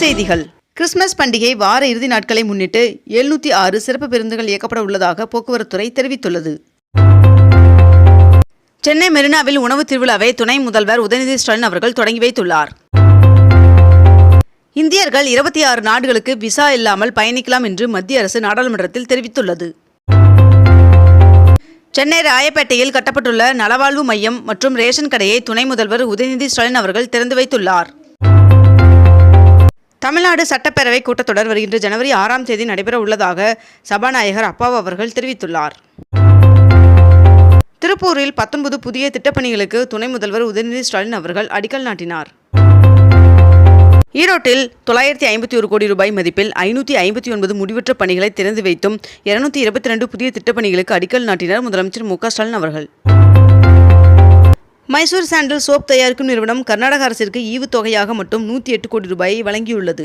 செய்திகள். கிறிஸ்துமஸ் பண்டிகை வார இறுதி நாட்களை முன்னிட்டு எழுநூற்றி ஆறு சிறப்பு பேருந்துகள் இயக்கப்பட உள்ளதாக போக்குவரத்துறை தெரிவித்துள்ளது. சென்னை மெரினாவில் உணவு திருவிழாவை துணை முதல்வர் உதயநிதி ஸ்டாலின் அவர்கள் தொடங்கி வைத்துள்ளார். இந்தியர்கள் இருபத்தி ஆறு நாடுகளுக்கு விசா இல்லாமல் பயணிக்கலாம் என்று மத்திய அரசு நாடாளுமன்றத்தில் தெரிவித்துள்ளது. சென்னை ராயப்பேட்டையில் கட்டப்பட்டுள்ள நலவாழ்வு மையம் மற்றும் ரேஷன் கடையை துணை முதல்வர் உதயநிதி ஸ்டாலின் அவர்கள் திறந்து வைத்துள்ளார். தமிழ்நாடு சட்டப்பேரவை கூட்டத்தொடர் வருகின்ற ஜனவரி ஆறாம் தேதி நடைபெற உள்ளதாக சபாநாயகர் அப்பாவு அவர்கள் தெரிவித்துள்ளார். திருப்பூரில் பத்தொன்பது புதிய திட்டப்பணிகளுக்கு துணை முதல்வர் உதயநிதி ஸ்டாலின் அவர்கள் அடிக்கல் நாட்டினார். ஈரோட்டில் தொள்ளாயிரத்தி ஐம்பத்தி ஒரு கோடி ரூபாய் மதிப்பில் ஐநூற்றி ஐம்பத்தி ஒன்பது முடிவுற்ற பணிகளை திறந்து வைத்தும் இருநூத்தி இருபத்தி ரெண்டு புதிய திட்டப்பணிகளுக்கு அடிக்கல் நாட்டினார் முதலமைச்சர் மு க ஸ்டாலின் அவர்கள். மைசூர் சாண்டல் சோப் தயாரிக்கும் நிறுவனம் கர்நாடக அரசிற்கு ஈவுத்தொகையாக மட்டும் நூற்றி எட்டு கோடி ரூபாயை வழங்கியுள்ளது.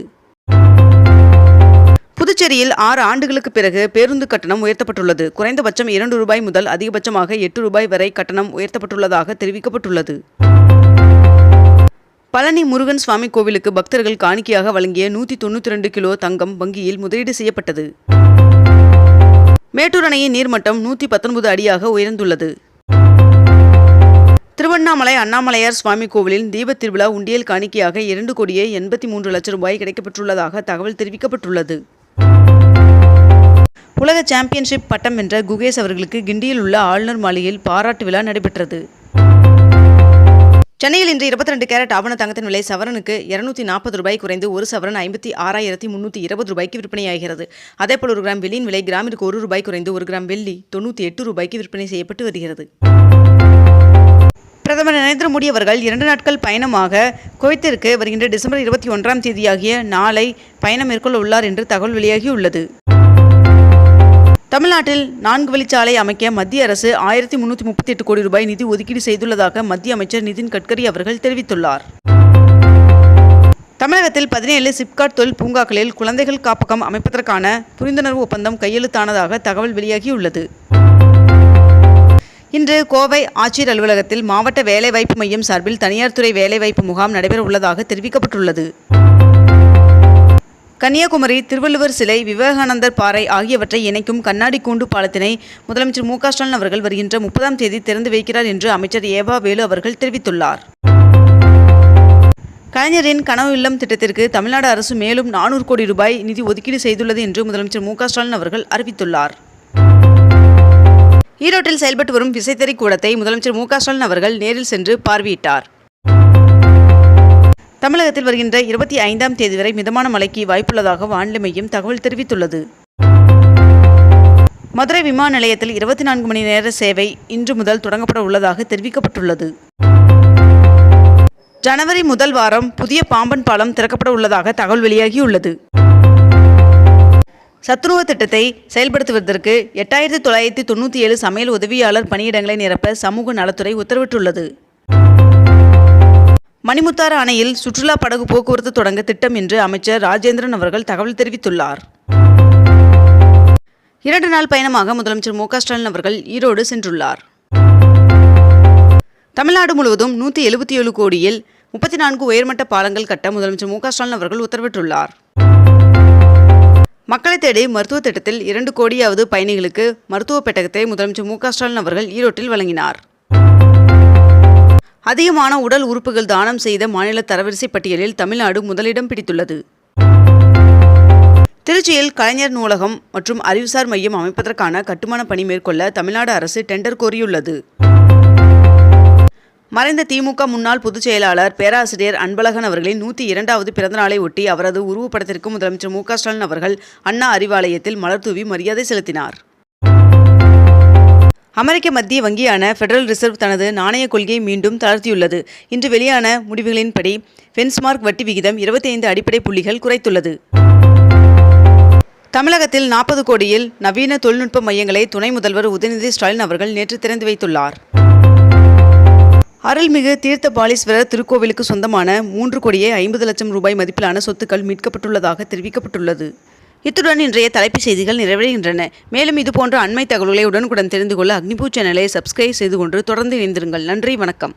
புதுச்சேரியில் ஆறு ஆண்டுகளுக்கு பிறகு பேருந்து கட்டணம் உயர்த்தப்பட்டுள்ளது. குறைந்தபட்சம் இரண்டு ரூபாய் முதல் அதிகபட்சமாக எட்டு ரூபாய் வரை கட்டணம் உயர்த்தப்பட்டுள்ளதாக தெரிவிக்கப்பட்டுள்ளது. பழனி முருகன் சுவாமி கோவிலுக்கு பக்தர்கள் காணிக்கையாக வழங்கிய நூற்றி தொண்ணூற்றி ரெண்டு கிலோ தங்கம் வங்கியில் முதலீடு செய்யப்பட்டது. மேட்டூர் அணையின் நீர்மட்டம் நூற்றி பத்தொன்பது அடியாக உயர்ந்துள்ளது. திருவண்ணாமலை அண்ணாமலையார் சுவாமி கோவிலில் தீபத் திருவிழா உண்டியல் காணிக்கையாக இரண்டு கோடியே எண்பத்தி மூன்று லட்சம் ரூபாய் கிடைக்கப்பட்டுள்ளதாக தகவல் தெரிவிக்கப்பட்டுள்ளது. உலக சாம்பியன்ஷிப் பட்டம் வென்ற குகேஷ் அவர்களுக்கு கிண்டியில் உள்ள ஆளுநர் மாளிகையில் பாராட்டு விழா நடைபெற்றது. சென்னையில் இன்று இருபத்தி ரெண்டு கேரட் ஆவண தங்கத்தின் விலை சவரனுக்கு இருநூத்தி நாற்பது ரூபாய் குறைந்து ஒரு சவரன் ஐம்பத்தி ஆறாயிரத்தி முன்னூற்றி இருபது ரூபாய்க்கு விற்பனையாகிறது. அதேபோல் ஒரு கிராம் வெள்ளியின் விலை கிராமிற்கு ஒரு ரூபாய் குறைந்து ஒரு கிராம் வெள்ளி தொண்ணூற்றி எட்டு ரூபாய்க்கு விற்பனை செய்யப்பட்டு வருகிறது. பிரதமர் நரேந்திர மோடி அவர்கள் இரண்டு நாட்கள் பயணமாக குவைத்திற்கு வருகின்ற டிசம்பர் இருபத்தி ஒன்றாம் தேதியாகிய நாளை பயணம் மேற்கொள்ள உள்ளார் என்று தகவல் வெளியாகியுள்ளது. தமிழ்நாட்டில் நான்கு வழிச்சாலை அமைக்க மத்திய அரசு ஆயிரத்தி முன்னூற்றி முப்பத்தி எட்டு கோடி ரூபாய் நிதி ஒதுக்கீடு செய்துள்ளதாக மத்திய அமைச்சர் நிதின் கட்கரி அவர்கள் தெரிவித்துள்ளார். தமிழகத்தில் பதினேழு சிப்காட் தொழில் பூங்காக்களில் குழந்தைகள் காப்பகம் அமைப்பதற்கான புரிந்துணர்வு ஒப்பந்தம் கையெழுத்தானதாக தகவல் வெளியாகியுள்ளது. இன்று கோவை ஆட்சியர் அலுவலகத்தில் மாவட்ட வேலைவாய்ப்பு மையம் சார்பில் தனியார் துறை வேலைவாய்ப்பு முகாம் நடைபெற உள்ளதாக தெரிவிக்கப்பட்டுள்ளது. கன்னியாகுமரி திருவள்ளுவர் சிலை விவேகானந்தர் பாறை ஆகியவற்றை இணைக்கும் கண்ணாடி கூண்டு பாலத்தினை முதலமைச்சர் மு ஸ்டாலின் அவர்கள் வருகின்ற முப்பதாம் தேதி திறந்து வைக்கிறார் என்று அமைச்சர் ஏவா வேலு அவர்கள் தெரிவித்துள்ளார். கலைஞரின் கனவு இல்லம் திட்டத்திற்கு தமிழ்நாடு அரசு மேலும் நானூறு கோடி ரூபாய் நிதி ஒதுக்கீடு செய்துள்ளது என்று முதலமைச்சர் மு ஸ்டாலின் அவர்கள் அறிவித்துள்ளார். ஈரோட்டில் செயல்பட்டு வரும் விசைத்தறி கூடத்தை முதலமைச்சர் மு ஸ்டாலின் அவர்கள் நேரில் சென்று பார்வையிட்டார். தமிழகத்தில் வருகின்ற இருபத்தி ஐந்தாம் தேதி வரை மிதமான மழைக்கு வாய்ப்புள்ளதாக வானிலை மையம் தகவல் தெரிவித்துள்ளது. மதுரை விமான நிலையத்தில் இருபத்தி நான்கு மணி நேர சேவை இன்று முதல் தொடங்கப்பட உள்ளதாக தெரிவிக்கப்பட்டுள்ளது. ஜனவரி முதல் வாரம் புதிய பாம்பன் பாலம் திறக்கப்பட உள்ளதாக தகவல் வெளியாகியுள்ளது. சத்துணவு திட்டத்தை செயல்படுத்துவதற்கு எட்டாயிரத்தி தொள்ளாயிரத்தி தொண்ணூற்றி ஏழு சமையல் உதவியாளர் பணியிடங்களை நிரப்ப சமூக நலத்துறை உத்தரவிட்டுள்ளது. மணிமுத்தாறு அணையில் சுற்றுலா படகு போக்குவரத்து தொடங்க திட்டம் என்று அமைச்சர் ராஜேந்திரன் அவர்கள் தகவல் தெரிவித்துள்ளார். இரண்டு நாள் பயணமாக முதலமைச்சர் மு ஸ்டாலின் அவர்கள் ஈரோடு சென்றுள்ளார். தமிழ்நாடு முழுவதும் நூற்றி எழுபத்தி ஏழு கோடியில் முப்பத்தி நான்கு உயர்மட்ட பாலங்கள் கட்ட முதலமைச்சர் மு ஸ்டாலின் அவர்கள் உத்தரவிட்டுள்ளார். மக்களை தேடி மருத்துவ திட்டத்தில் இரண்டு கோடியாவது பயணிகளுக்கு மருத்துவ பெட்டகத்தை முதலமைச்சர் மு ஸ்டாலின் அவர்கள் ஈரோட்டில் வழங்கினார். அதிகமான உடல் உறுப்புகள் தானம் செய்த மாநில தரவரிசை பட்டியலில் தமிழ்நாடு முதலிடம் பிடித்துள்ளது. திருச்சியில் கலைஞர் நூலகம் மற்றும் அறிவுசார் மையம் அமைப்பதற்கான கட்டுமான பணி மேற்கொள்ள தமிழ்நாடு அரசு டெண்டர் கோரியுள்ளது. மறைந்த திமுக முன்னாள் பொதுச் செயலாளர் பேராசிரியர் அன்பழகன் அவர்களின் நூற்றி இரண்டாவது பிறந்தநாளை ஒட்டி அவரது உருவப்படத்திற்கு முதலமைச்சர் மு ஸ்டாலின் அவர்கள் அண்ணா அறிவாலயத்தில் மலர்தூவி மரியாதை செலுத்தினார். அமெரிக்க மத்திய வங்கியான ஃபெடரல் ரிசர்வ் தனது நாணய கொள்கையை மீண்டும் தளர்த்தியுள்ளது. இன்று வெளியான முடிவுகளின்படி பென்ஸ்மார்க் வட்டி விகிதம் இருபத்தி ஐந்து அடிப்படை புள்ளிகள் குறைத்துள்ளது. தமிழகத்தில் நாற்பது கோடியில் நவீன தொழில்நுட்ப மையங்களை துணை முதல்வர் உதயநிதி ஸ்டாலின் அவர்கள் நேற்று திறந்து வைத்துள்ளார். அருள்மிகு தீர்த்த பாலீஸ்வரர் திருக்கோவிலுக்கு சொந்தமான மூன்று கோடியே ஐம்பது லட்சம் ரூபாய் மதிப்பிலான சொத்துக்கள் மீட்கப்பட்டுள்ளதாக தெரிவிக்கப்பட்டுள்ளது. இத்துடன் இன்றைய தலைப்புச் செய்திகள் நிறைவடைகின்றன. மேலும் இதுபோன்ற அண்மை தகவல்களை உடனுக்குடன் தெரிந்து கொள்ள அக்னிபூ சேனலை சப்ஸ்கிரைப் செய்து கொண்டு தொடர்ந்து இணைந்திருங்கள். நன்றி வணக்கம்.